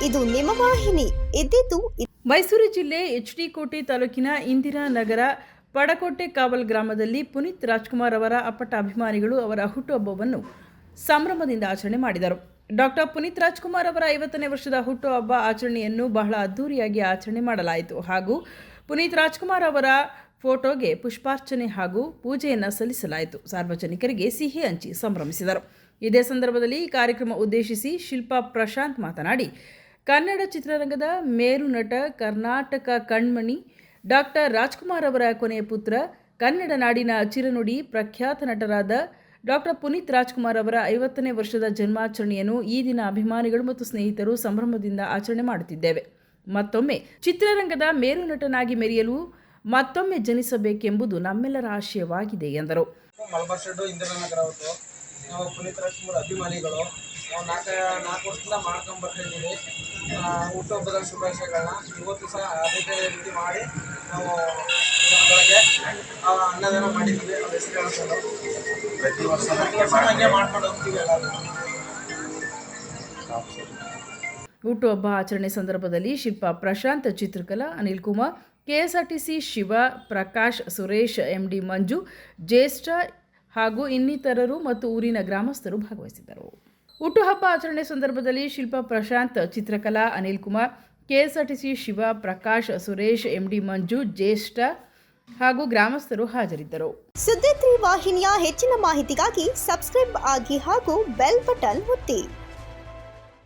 ನಿಮ್ಮ ವಾಹಿನಿ. ಇದ್ದಿದ್ದು ಮೈಸೂರು ಜಿಲ್ಲೆ ಎಚ್ ಡಿ ಕೋಟೆ ತಾಲೂಕಿನ ಇಂದಿರಾನಗರ ಪಡಕೋಟೆ ಕಾವಲ್ ಗ್ರಾಮದಲ್ಲಿ ಪುನೀತ್ ರಾಜ್ಕುಮಾರ್ ಅವರ ಅಪ್ಪಟ ಅಭಿಮಾನಿಗಳು ಅವರ ಹುಟ್ಟುಹಬ್ಬವನ್ನು ಸಂಭ್ರಮದಿಂದ ಆಚರಣೆ ಮಾಡಿದರು. ಡಾಕ್ಟರ್ ಪುನೀತ್ ರಾಜ್ಕುಮಾರ್ ಅವರ ಐವತ್ತನೇ ವರ್ಷದ ಹುಟ್ಟುಹಬ್ಬ ಆಚರಣೆಯನ್ನು ಬಹಳ ಅದ್ದೂರಿಯಾಗಿ ಆಚರಣೆ ಮಾಡಲಾಯಿತು ಹಾಗೂ ಪುನೀತ್ ರಾಜ್ಕುಮಾರ್ ಅವರ ಫೋಟೋಗೆ ಪುಷ್ಪಾರ್ಚನೆ ಹಾಗೂ ಪೂಜೆಯನ್ನು ಸಲ್ಲಿಸಲಾಯಿತು. ಸಾರ್ವಜನಿಕರಿಗೆ ಸಿಹಿ ಹಂಚಿ ಸಂಭ್ರಮಿಸಿದರು. ಇದೇ ಸಂದರ್ಭದಲ್ಲಿ ಕಾರ್ಯಕ್ರಮ ಉದ್ದೇಶಿಸಿ ಶಿಲ್ಪಾ ಪ್ರಶಾಂತ್ ಮಾತನಾಡಿ ಕನ್ನಡ ಚಿತ್ರರಂಗದ ಮೇರು ನಟ ಕರ್ನಾಟಕ ಕಣ್ಮಣಿ ಡಾಕ್ಟರ್ ರಾಜ್ಕುಮಾರ್ ಅವರ ಕೊನೆಯ ಪುತ್ರ, ಕನ್ನಡ ನಾಡಿನ ಚಿರನುಡಿ ಪ್ರಖ್ಯಾತ ನಟರಾದ ಡಾಕ್ಟರ್ ಪುನೀತ್ ರಾಜ್ಕುಮಾರ್ ಅವರ ಐವತ್ತನೇ ವರ್ಷದ ಜನ್ಮಾಚರಣೆಯನ್ನು ಈ ದಿನ ಅಭಿಮಾನಿಗಳು ಮತ್ತು ಸ್ನೇಹಿತರು ಸಂಭ್ರಮದಿಂದ ಆಚರಣೆ ಮಾಡುತ್ತಿದ್ದೇವೆ. ಮತ್ತೊಮ್ಮೆ ಚಿತ್ರರಂಗದ ಮೇರು ನಟನಾಗಿ ಮೆರೆಯಲು ಮತ್ತೊಮ್ಮೆ ಜನಿಸಬೇಕೆಂಬುದು ನಮ್ಮೆಲ್ಲರ ಆಶಯವಾಗಿದೆ ಎಂದರು. ನಾವು ಪುನೀತ್ ರಾಜ್ಕುಮಾರ್ ಅಭಿಮಾನಿಗಳು. ನಾವು ನಾಲ್ಕು ನಾಲ್ಕು ವರ್ಷದಿಂದ ಮಾಡ್ಕೊಂಡು ಬರ್ತಾಯಿದ್ದೀವಿ ಹುಟ್ಟುಹಬ್ಬದ ಶುಭಾಶಯಗಳನ್ನ ಇವತ್ತು ಸಹ ಅದೇ ರೀತಿ ಮಾಡಿ ನಾವು ಜನಗಳಿಗೆ ಅನ್ನದಾನ ಮಾಡಿದ್ದೀವಿ. ಅವ್ರ ಹೆಸರು ಹೇಳ್ಕೊಂಡು ಪ್ರತಿ ವರ್ಷ ಪ್ರತಿ ವರ್ಷ ಹಂಗೆ ಮಾಡ್ಕೊಂಡು ಹೋಗ್ತೀವಿ ಎಲ್ಲರೂ. ಹುಟ್ಟುಹಬ್ಬ ಆಚರಣೆ ಸಂದರ್ಭದಲ್ಲಿ ಶಿಲ್ಪ ಪ್ರಶಾಂತ್ ಚಿತ್ರಕಲಾ ಅನಿಲ್ ಕುಮಾರ್ ಕೆಎಸ್ಆರ್ಟಿಸಿ ಶಿವ ಪ್ರಕಾಶ್ ಸುರೇಶ್ ಎಂಡಿ ಮಂಜು ಜ್ಯೇಷ್ಠ ಹಾಗೂ ಇನ್ನಿತರರು ಮತ್ತು ಊರಿನ ಗ್ರಾಮಸ್ಥರು ಭಾಗವಹಿಸಿದ್ದರು. ಹುಟ್ಟುಹಬ್ಬ ಆಚರಣೆ ಸಂದರ್ಭದಲ್ಲಿ ಶಿಲ್ಪಾ ಪ್ರಶಾಂತ್, ಚಿತ್ರಕಲಾ ಅನಿಲ್ ಕುಮಾರ್, ಕೆಎಸ್ಆರ್ಟಿಸಿ ಶಿವ, ಪ್ರಕಾಶ್, ಸುರೇಶ್, ಎಂಡಿ ಮಂಜು, ಜ್ಯೇಷ್ಠ ಹಾಗೂ ಗ್ರಾಮಸ್ಥರು ಹಾಜರಿದ್ದರು. ಸುದ್ದಿ ವಾಹಿನಿಯ ಹೆಚ್ಚಿನ ಮಾಹಿತಿಗಾಗಿ ಸಬ್ಸ್ಕ್ರೈಬ್ ಆಗಿ ಹಾಗೂ ಬೆಲ್ ಬಟನ್ ಒತ್ತಿ.